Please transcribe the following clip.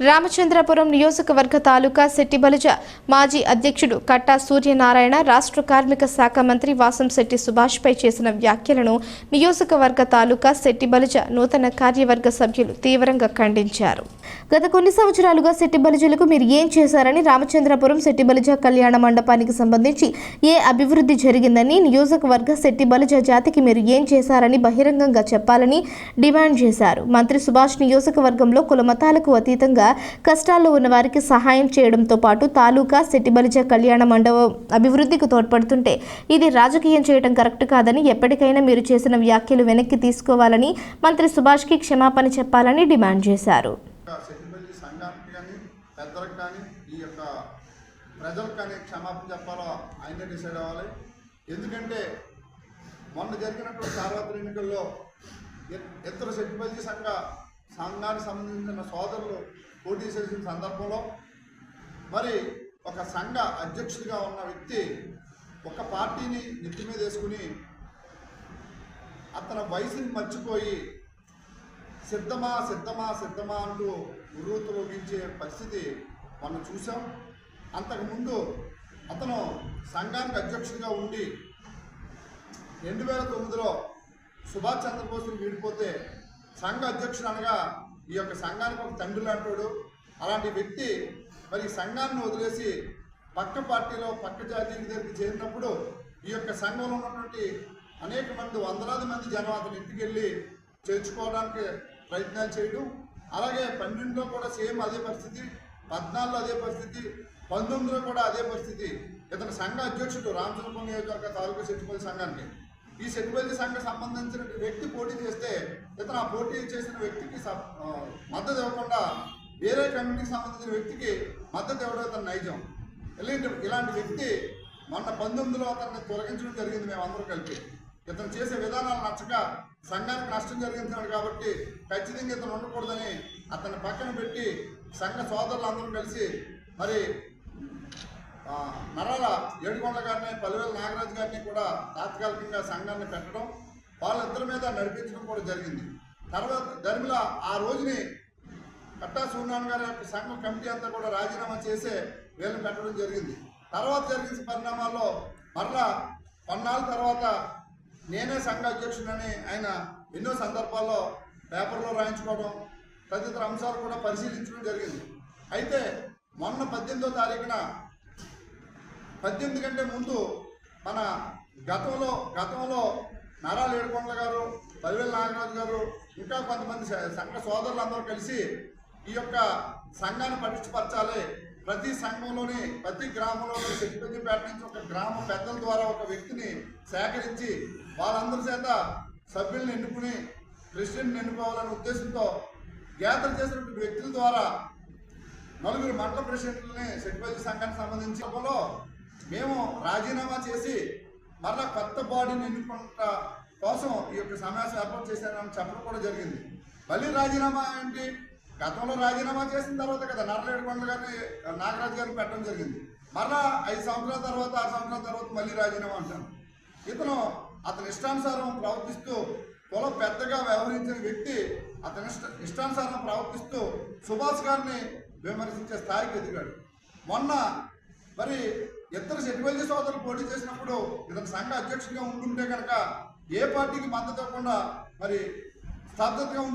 రామచంద్రపురం నియోజకవర్గ తాలూకా శెట్టిబలుజ మాజీ అధ్యక్షుడు కట్టా సూర్యనారాయణ రాష్ట్ర కార్మిక శాఖ మంత్రి వాసంశెట్టి సుభాష్పై చేసిన వ్యాఖ్యలను నియోజకవర్గ తాలూకా శెట్టిబలుజ నూతన కార్యవర్గ సభ్యులు తీవ్రంగా ఖండించారు. గత కొన్ని సంవత్సరాలుగా శెట్టిబలుజలకు మీరు ఏం చేశారని రామచంద్రపురం శెట్టిబలుజ కళ్యాణ మండపానికి సంబంధించి ఏ అభివృద్ధి జరిగిందని నియోజకవర్గ శెట్టిబలుజ జాతికి మీరు ఏం చేశారని బహిరంగంగా చెప్పాలని డిమాండ్ చేశారు. మంత్రి సుభాష్ నియోజకవర్గంలో కుల మతాలకు అతీతంగా కష్టాల్లో ఉన్న వారికి సహాయం చేయడంతో పాటు తాలూకా సెట్టిబలిజ కళ్యాణ మండపం అభివృద్ధికి తోడ్పడుతుంటే ఇది రాజకీయం చేయడం కరెక్ట్ కాదని ఎప్పటికైనా మీరు చేసిన వ్యాఖ్యలు వెనక్కి తీసుకోవాలని మంత్రి సుభాష్కి క్షమాపణ చెప్పాలని డిమాండ్ చేశారు. ఎందుకంటే మొన్న జరిగినటువంటి సార్వత్రిక ఎన్నికల్లో ఇతర ఇద్దరు సంఘ సంఘానికి సంబంధించిన సోదరులు పోటీ చేసిన సందర్భంలో మరి ఒక సంఘ అధ్యక్షుడిగా ఉన్న వ్యక్తి ఒక పార్టీని నెత్తి మీద వేసుకుని అతని వయసుని మర్చిపోయి సిద్ధమా సిద్ధమా సిద్ధమా అంటూ ఉర్రూతులోగించే పరిస్థితి మనం చూసాం అంతకుముందు అతను సంఘానికి అధ్యక్షుడిగా ఉండి రెండు వేల తొమ్మిదిలో సుభాష్ చంద్రబోస్ని వీడిపోతే సంఘ అధ్యక్షుడు అనగా ఈ యొక్క సంఘానికి ఒక తండ్రి లాంటాడు అలాంటి వ్యక్తి మరి ఈ సంఘాన్ని వదిలేసి పక్క పార్టీలో పక్క జాతీయ దగ్గరికి చేరినప్పుడు ఈ యొక్క సంఘంలో ఉన్నటువంటి అనేక మంది వందలాది మంది జనం అతని ఇంటికి వెళ్ళి చేర్చుకోవడానికి ప్రయత్నాలు చేయడం అలాగే పన్నెండులో కూడా సేమ్ అదే పరిస్థితి పద్నాలుగులో అదే పరిస్థితి పంతొమ్మిదిలో కూడా అదే పరిస్థితి. ఇతను సంఘ అధ్యక్షుడు రామచంద్రపురం నియోజకవర్గ తాలూకా చెట్టుకోవాలి సంఘానికి. ఈ సెట్టుపల్లి సంఘం సంబంధించిన వ్యక్తి పోటీ చేస్తే ఇతను ఆ పోటీ చేసిన వ్యక్తికి మద్దతు ఇవ్వకుండా వేరే కమిటీకి సంబంధించిన వ్యక్తికి మద్దతు ఇవ్వడం తన నైజం. ఇలాంటి ఇలాంటి వ్యక్తి మొన్న పంతొమ్మిదిలో అతన్ని తొలగించడం జరిగింది మేమందరూ కలిపి. ఇతను చేసే విధానాలు నచ్చక సంఘానికి నష్టం జరిగించాడు కాబట్టి ఖచ్చితంగా ఇతను ఉండకూడదని అతన్ని పక్కన పెట్టి సంఘ సోదరులందరూ కలిసి మరి నరాల ఏడుకొండ గారిని పలువేల నాగరాజు గారిని కూడా తాత్కాలికంగా సంఘాన్ని పెట్టడం వాళ్ళిద్దరి మీద నడిపించడం కూడా జరిగింది. తర్వాత ధర్మిల ఆ రోజుని కట్టా సూర్యనారాయణ గారి యొక్క సంఘం కమిటీ అంతా కూడా రాజీనామా చేసే వీళ్ళని పెట్టడం జరిగింది. తర్వాత జరిగిన పరిణామాల్లో మరలా కొన్నాళ్ళ తర్వాత నేనే సంఘ అధ్యక్షుడని ఆయన ఎన్నో సందర్భాల్లో పేపర్లో రాయించుకోవడం తదితర అంశాలు కూడా పరిశీలించడం జరిగింది. అయితే మొన్న పద్దెనిమిదో తారీఖున పద్దెనిమిది కంటే ముందు మన గతంలో గతంలో నారా ఏడుకొండల గారు పదివేల నాగరాజు గారు ఇంకా కొంతమంది సంఘ సోదరులందరూ కలిసి ఈ యొక్క సంఘాన్ని పటిష్టపరచాలి. ప్రతి సంఘంలోని ప్రతి గ్రామంలోని శక్తిపేట నుంచి ఒక గ్రామ పెద్దల ద్వారా ఒక వ్యక్తిని సేకరించి వాళ్ళందరి చేత సభ్యులను ఎన్నుకుని ప్రెసిడెంట్ని ఎన్నుకోవాలనే ఉద్దేశంతో గ్యాదర్ చేసినటువంటి వ్యక్తుల ద్వారా నలుగురు మండల ప్రెసిడెంట్లని శక్తిపతి సంఘానికి సంబంధించి సభలో మేము రాజీనామా చేసి మరలా కొత్త బాడీని ఎన్నుకుంట కోసం ఈ యొక్క సమావేశం ఏర్పాటు చేశారని చెప్పడం కూడా జరిగింది. మళ్ళీ రాజీనామా ఏంటి? గతంలో రాజీనామా చేసిన తర్వాత కదా నర్లేడు కొండ గారిని నాగరాజు గారిని పెట్టడం జరిగింది. మరలా ఐదు సంవత్సరాల తర్వాత ఆరు సంవత్సరాల తర్వాత మళ్ళీ రాజీనామా అంటాను ఇతను అతని ఇష్టానుసారం ప్రవర్తిస్తూ కుల పెద్దగా వ్యవహరించిన వ్యక్తి అతని ఇష్ట ఇష్టానుసారం ప్రవర్తిస్తూ సుభాష్ గారిని విమర్శించే స్థాయికి ఎదిగాడు. మొన్న మరి ఇద్దరు సెటివల్జీ సోదరులు పోటీ చేసినప్పుడు ఇతను సంఘ అధ్యక్షుడిగా ఉంటుంటే కనుక ఏ పార్టీకి మద్దతు ఇవ్వకుండా మరి స్తబ్దతగా ఉండు